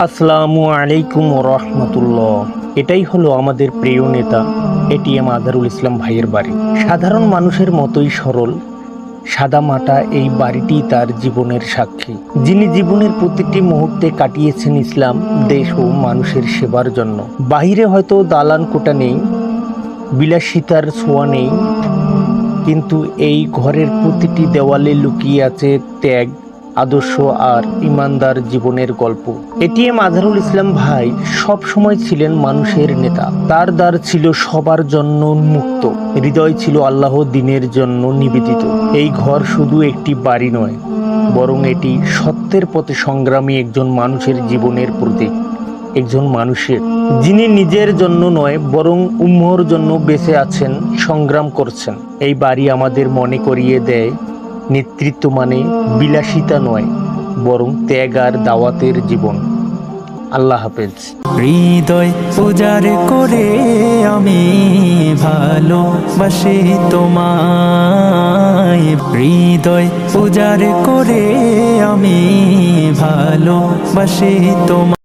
আসসালামু আলাইকুম রহমতুল্লাহ এটাই হলো আমাদের প্রিয় নেতা এটিএম আদারুল ইসলাম ভাইয়ের বাড়ি। সাধারণ মানুষের মতোই সরল, সাদা মাটা এই বাড়িটি তার জীবনের সাক্ষী। যিনি জীবনের প্রতিটি মুহূর্তে কাটিয়েছেন ইসলাম, দেশ ও মানুষের সেবার জন্য। বাহিরে হয়তো দালান কোটা নেই, বিলাসিতার ছোঁয়া নেই, কিন্তু এই ঘরের প্রতিটি দেওয়ালে লুকিয়ে আছে ত্যাগ আদর্শ আর ইমানদার জীবনের গল্প। এটিএম আজহারুল ইসলাম ভাই সব সময় ছিলেন মানুষের নেতা। তার দ্বার ছিল সবার জন্য উন্মুক্ত। হৃদয় ছিল আল্লাহ দিনের জন্য নিবেদিত। এই ঘর শুধু একটি বাড়ি নয়, বরং এটি সত্যের পথে সংগ্রামী একজন মানুষের জীবনের প্রতীক, একজন মানুষের। যিনি নিজের জন্য নয়, বরং উম্মর জন্য বেঁচে আছেন, সংগ্রাম করছেন। এই বাড়ি আমাদের মনে করিয়ে দেয় নেতৃত্ব মানে বিলাসিতা নয়, বরং ত্যাগ আর দাওয়াতের জীবন। আল্লাহ হাফেজ। হৃদয় উজার করে আমি ভালোবাসি তোমায়। হৃদয় উজার করে আমি ভালোবাসি তোমায়।